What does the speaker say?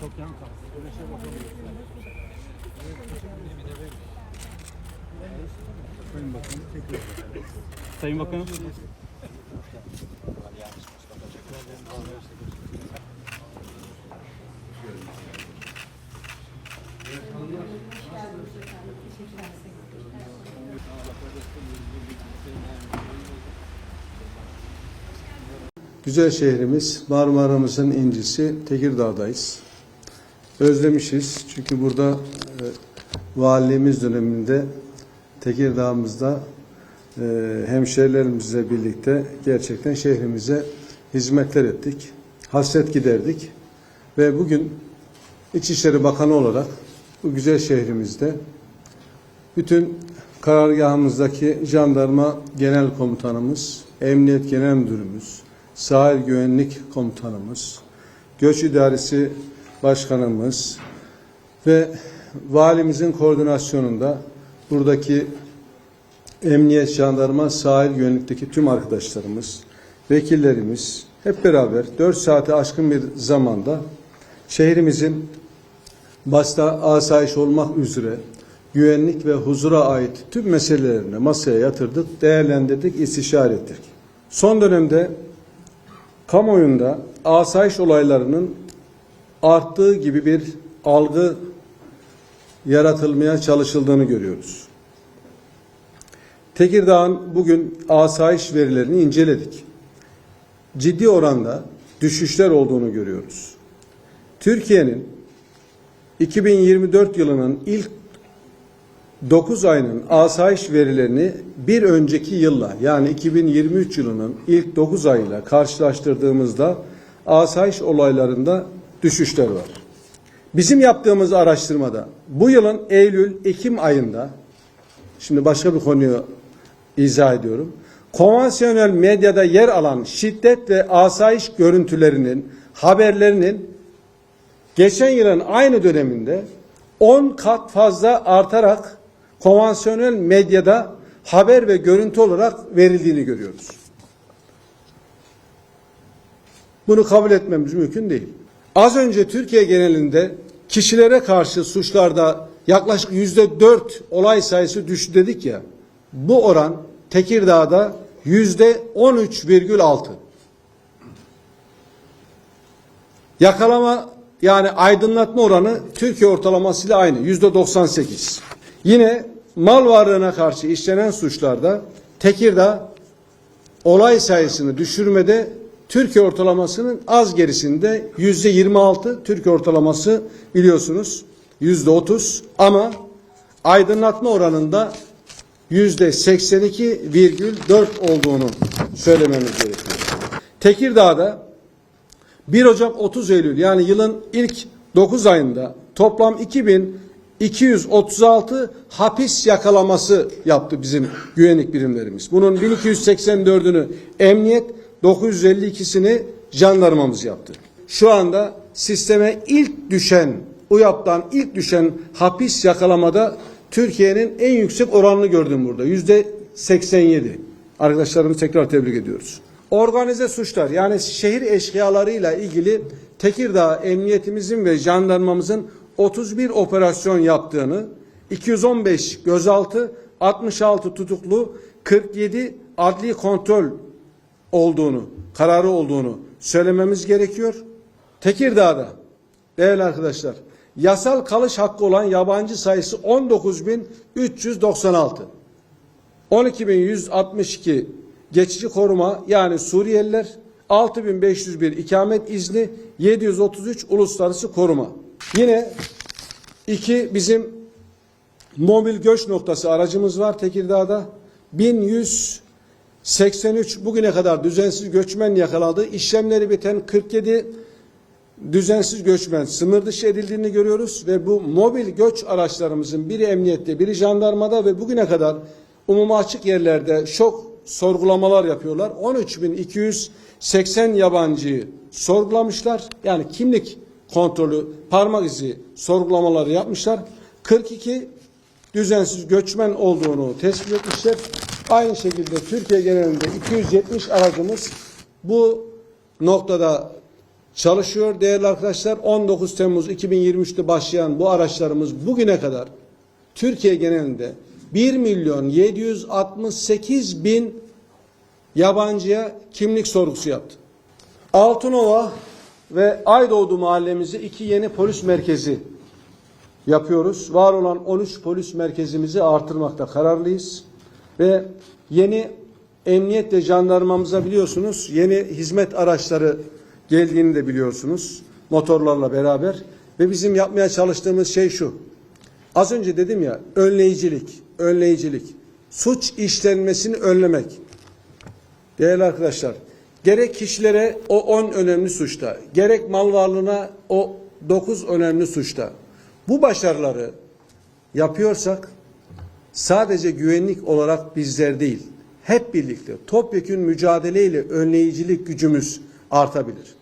Çok yan kalsın. Şey. Sayın Bakanım tekrar. Sayın Bakanım. Güzel şehrimiz, Marmara'mızın incisi Tekirdağ'dayız. Özlemişiz çünkü burada e, valiliğimiz döneminde Tekirdağ'ımızda e, hemşehrilerimizle birlikte gerçekten şehrimize hizmetler ettik. Hasret giderdik. Ve bugün İçişleri Bakanı olarak bu güzel şehrimizde bütün karargahımızdaki jandarma genel komutanımız, emniyet genel müdürümüz, sahil güvenlik komutanımız, göç idaresi başkanımız ve valimizin koordinasyonunda buradaki emniyet, jandarma, sahil güvenlikteki tüm arkadaşlarımız, vekillerimiz hep beraber 4 saate aşkın bir zamanda şehrimizin başta asayiş olmak üzere güvenlik ve huzura ait tüm meselelerini masaya yatırdık, değerlendirdik, istişare ettik. Son dönemde kamuoyunda asayiş olaylarının arttığı gibi bir algı yaratılmaya çalışıldığını görüyoruz. Tekirdağ'ın bugün asayiş verilerini inceledik. Ciddi oranda düşüşler olduğunu görüyoruz. Türkiye'nin 2024 yılının ilk 9 ayının asayiş verilerini bir önceki yılla yani 2023 yılının ilk 9 ayıyla karşılaştırdığımızda asayiş olaylarında düşüşler var. Bizim yaptığımız araştırmada bu yılın Eylül-Ekim ayında şimdi başka bir konuyu izah ediyorum. Konvansiyonel medyada yer alan şiddet ve asayiş görüntülerinin haberlerinin geçen yılın aynı döneminde 10 kat fazla artarak konvansiyonel medyada haber ve görüntü olarak verildiğini görüyoruz. Bunu kabul etmemiz mümkün değil. Az önce Türkiye genelinde kişilere karşı suçlarda yaklaşık yüzde dört olay sayısı düştü dedik ya. Bu oran Tekirdağ'da yüzde on üç virgül altı. Yakalama yani aydınlatma oranı Türkiye ortalamasıyla aynı. Yüzde 98. Yine mal varlığına karşı işlenen suçlarda Tekirdağ olay sayısını düşürmede Türkiye ortalamasının az gerisinde yüzde 26 Türkiye ortalaması biliyorsunuz yüzde 30 ama aydınlatma oranında yüzde 82,4 olduğunu söylememiz gerekiyor. Tekirdağ'da 1 Ocak 30 Eylül yani yılın ilk 9 ayında toplam 2236 hapis yakalaması yaptı bizim güvenlik birimlerimiz. Bunun 1284'ünü emniyet, 952'sini jandarmamız yaptı. Şu anda sisteme ilk düşen, UYAP'tan ilk düşen hapis yakalamada Türkiye'nin en yüksek oranını gördüm burada. Yüzde 87. Arkadaşlarımızı tekrar tebrik ediyoruz. Organize suçlar yani şehir eşkıyalarıyla ilgili Tekirdağ Emniyetimizin ve jandarmamızın 31 operasyon yaptığını, 215 gözaltı, 66 tutuklu, 47 adli kontrol olduğunu, kararı olduğunu söylememiz gerekiyor. Tekirdağ'da değerli arkadaşlar yasal kalış hakkı olan yabancı sayısı 19.396. 12.162 geçici koruma yani Suriyeliler 6501 ikamet izni 733 uluslararası koruma. Yine iki bizim mobil göç noktası aracımız var Tekirdağ'da. 1183 bugüne kadar düzensiz göçmen yakalandı. İşlemleri biten 47 düzensiz göçmen sınır dışı edildiğini görüyoruz ve bu mobil göç araçlarımızın biri emniyette, biri jandarmada ve bugüne kadar umuma açık yerlerde şok sorgulamalar yapıyorlar. 13.280 yabancıyı sorgulamışlar. Yani kimlik kontrolü, parmak izi sorgulamaları yapmışlar. 42 düzensiz göçmen olduğunu tespit etmişler. Aynı şekilde Türkiye genelinde 270 aracımız bu noktada çalışıyor değerli arkadaşlar. 19 Temmuz 2023'te başlayan bu araçlarımız bugüne kadar Türkiye genelinde 1 milyon 768 bin yabancıya kimlik sorgusu yaptı. Altınova ve Aydoğdu mahallemizi iki yeni polis merkezi yapıyoruz. Var olan 13 polis merkezimizi artırmakta kararlıyız. Ve yeni emniyet ve jandarmamıza biliyorsunuz yeni hizmet araçları geldiğini de biliyorsunuz motorlarla beraber. Ve bizim yapmaya çalıştığımız şey şu. Az önce dedim ya önleyicilik, önleyicilik. Suç işlenmesini önlemek. Değerli arkadaşlar, gerek kişilere o 10 önemli suçta, gerek mal varlığına o 9 önemli suçta. Bu başarıları yapıyorsak sadece güvenlik olarak bizler değil, hep birlikte topyekün mücadeleyle önleyicilik gücümüz artabilir.